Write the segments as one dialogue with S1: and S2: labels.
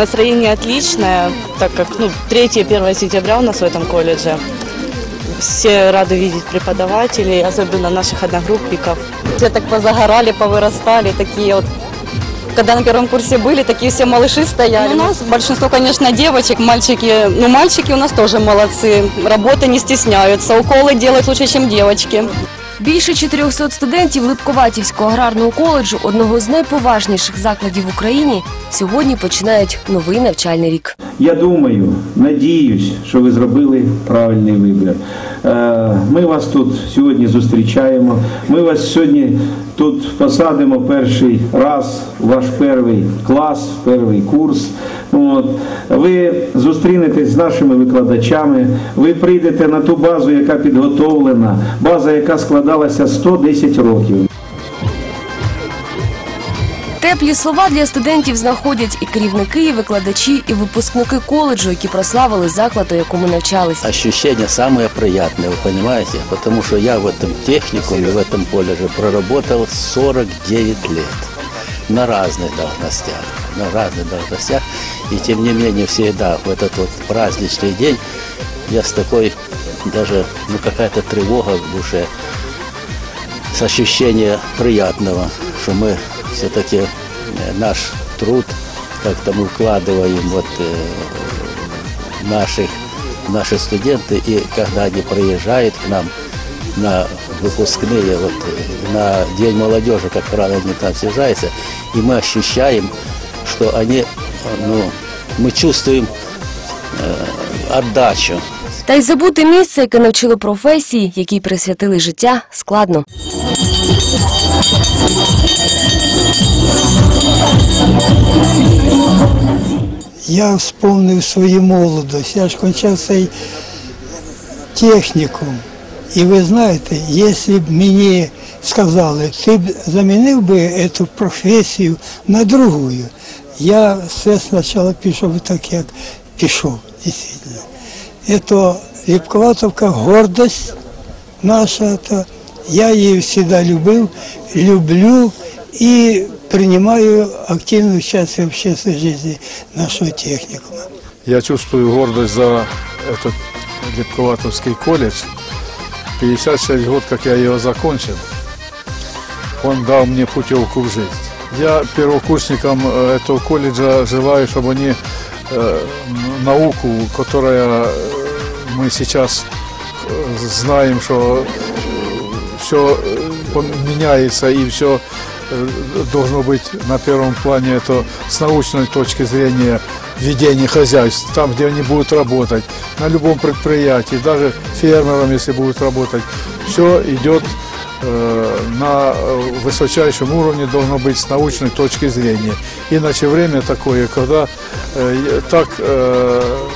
S1: Настроение отличное, так как ну, 3-1 сентября у нас в этом колледже. Все рады видеть преподавателей, особенно наших одногруппников.
S2: Все так позагорали, повырастали, такие вот. Когда на первом курсе были, такие все малыши стояли. Ну, у нас большинство, конечно, девочек, мальчики. Ну, мальчики у нас тоже молодцы. Работы не стесняются. Уколы делают лучше, чем девочки.
S3: Більше 400 студентів Липковатівського аграрного коледжу, одного з найповажніших закладів в Україні, сьогодні починають новий навчальний рік.
S4: Я думаю, надіюсь, що ви зробили правильний вибір. Е, Ми вас тут сьогодні зустрічаємо. Ми вас сьогодні тут посадимо перший раз, ваш перший клас, перший курс. От. Ви зустрінетесь з нашими викладачами, ви прийдете на ту базу, яка підготовлена, база, яка складалася 110 років.
S3: Теплі слова для студентів знаходять і керівники, і викладачі, і випускники коледжу, які прославили заклад, у якому навчались.
S5: ощущения самые приятные, вы понимаете? Потому что я в этом техникуме, в этом колледже проработал 49 лет на разных должностях, на разных должностях. И тем не менее всегда в этот вот праздничный день я с такой даже, ну какая-то тревога в душе, с ощущения приятного, что мы все-таки наш труд как-то мы вкладываем вот э, наших, наши студенты, и когда они приезжают к нам на выпускные, вот, э, на День молодежи, как правило, они там съезжаются, и мы ощущаем, что они, э, ну, мы чувствуем э, отдачу.
S3: Та й забути місце, яке навчило професії, якій присвятили життя, складно.
S6: Я вспомнив свою молодость. Я ж кончав цей технікум. І ви знаєте, якщо б мені сказали, ти б замінив би цю професію на другу, я все спочатку пішов так, як пішов, дійсно. Це Ліпковатовка гордость наша, то я її завжди любив, люблю і приймаю активне участь в общественной жизни нашего техникума.
S7: Я чувствую гордость за этот Лепковатовский колледж. 56 год, как я его закончил, он дал мне путевку в жизнь. Я первокурсникам э, этого колледжа желаю, чтобы они э, науку, которая э, мы сейчас э, знаем, что все меняется и все э, должно быть на первом плане это с научной точки зрения ведения хозяйств, там, где они будут работать, на любом предприятии, даже фермером, если будут работать, все идет э, на э, высочайшем уровне должно быть с научной точки зрения. Иначе время такое, когда э, так э,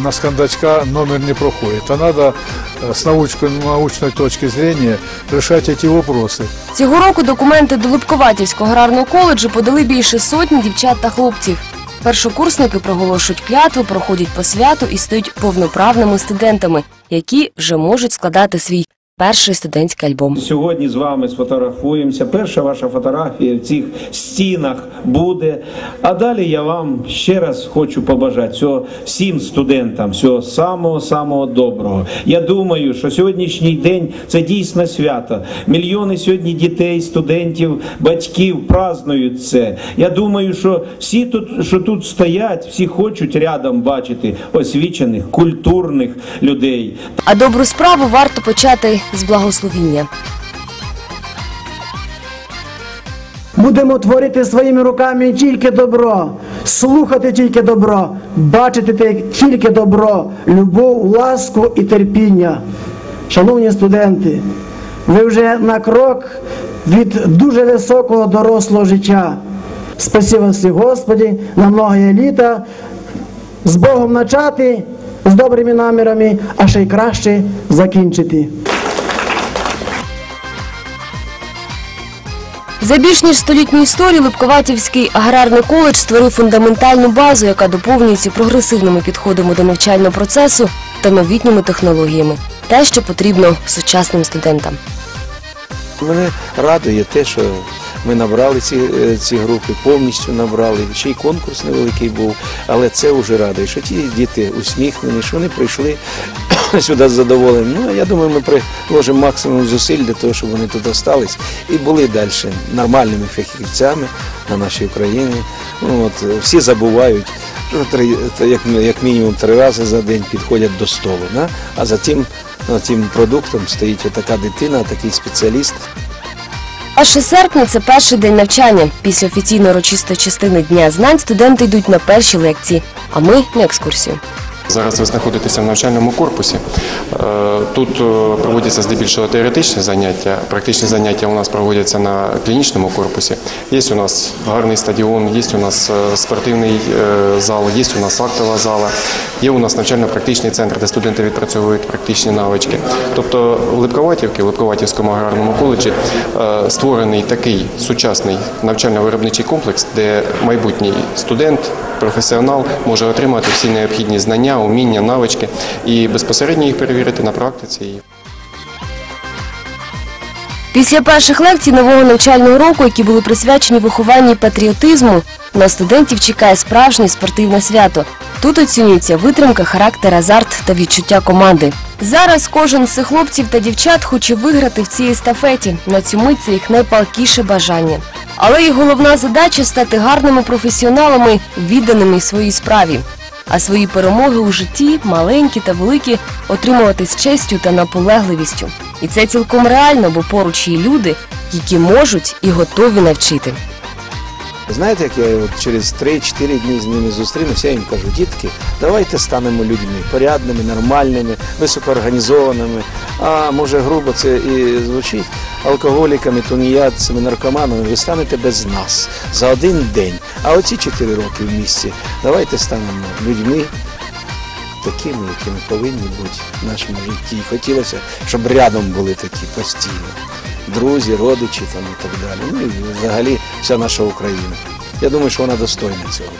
S7: на скандачка номер не проходит. А надо э, с научной, научной точки зрения решать эти вопросы.
S3: Цього року документи до Липковатівського аграрного коледжу подали більше сотні дівчат та хлопців. Першокурсники проголошують клятву, проходять по святу і стають повноправними студентами, які вже можуть складати свій перший студентський альбом.
S4: Сьогодні з вами сфотографуємося. Перша ваша фотографія в цих стінах буде. А далі я вам ще раз хочу побажати всього всім студентам, всього самого самого доброго. Я думаю, що сьогоднішній день це дійсно свято. Мільйони сьогодні дітей, студентів, батьків празднують це. Я думаю, що всі тут, що тут стоять, всі хочуть рядом бачити освічених, культурних людей.
S3: А добру справу варто почати з благословіння.
S8: Будемо творити своїми руками тільки добро, слухати тільки добро, бачити тільки добро, любов, ласку і терпіння. Шановні студенти, ви вже на крок від дуже високого дорослого життя. Спасибо всі Господі на многое літа, з Богом начати, з добрими намірами, а ще й краще закінчити.
S3: За більш ніж столітню історію Липковатівський аграрний коледж створив фундаментальну базу, яка доповнюється прогресивними підходами до навчального процесу та новітніми технологіями. Те, що потрібно сучасним студентам.
S5: Мене радує те, що
S4: Ми набрали ці, е, ці групи, повністю набрали. Ще й конкурс невеликий був, але це вже радує, що ті діти усміхнені, що вони прийшли сюди з. Ну, я думаю, ми приложимо максимум зусиль для того, щоб вони тут остались і були далі нормальними фахівцями на нашій Україні. Ну, от, всі забувають. як, як мінімум три рази за день підходять до столу. Да? А за тим, за тим продуктом стоїть отака дитина, такий спеціаліст.
S3: 1 серпня це перший день навчання. Після офіційно урочистої частини Дня знань студенти йдуть на перші лекції, а ми на екскурсію.
S9: Зараз ви знаходитеся в навчальному корпусі. Е, Тут е, проводяться здебільшого теоретичні заняття. Практичні заняття у нас проводяться на клінічному корпусі. Є у нас гарний стадіон, є у нас е, спортивний зал, є у нас актова зала, є у нас навчально-практичний центр, де студенти відпрацьовують практичні навички. Тобто в Липковатівці, в Липковатівському аграрному коледжі створений такий сучасний навчально-виробничий комплекс, де майбутній студент, професіонал може отримати всі необхідні знання, уміння, навички і безпосередньо їх перевірити на практиці.
S3: Після перших лекцій нового навчального року, які були присвячені вихованню патріотизму, на студентів чекає справжнє спортивне свято. Тут оцінюється витримка, характер, азарт та відчуття команди. Зараз кожен з цих хлопців та дівчат хоче виграти в цій естафеті. На цю мить це їх найпалкіше бажання. Але їх головна задача стати гарними професіоналами, відданими своїй справі. А свої перемоги у житті, маленькі та великі, отримувати з честю та наполегливістю. І це цілком реально, бо поруч є люди, які можуть і готові навчити.
S4: Знаєте, як я через 3-4 дні з ними зустрінуся, я їм кажу, дітки, давайте станемо людьми, порядними, нормальними, високоорганізованими. А може грубо це і звучить алкоголіками, тунеядцями, наркоманами, ви станете без нас за один день. А оці 4 роки в місті, давайте станемо людьми. Такими, якими повинні бути в нашому житті. І хотілося, щоб рядом були такі постійно. Друзі, родичі там і так далі. Ну і взагалі вся наша Україна. Я думаю, що вона достойна цього.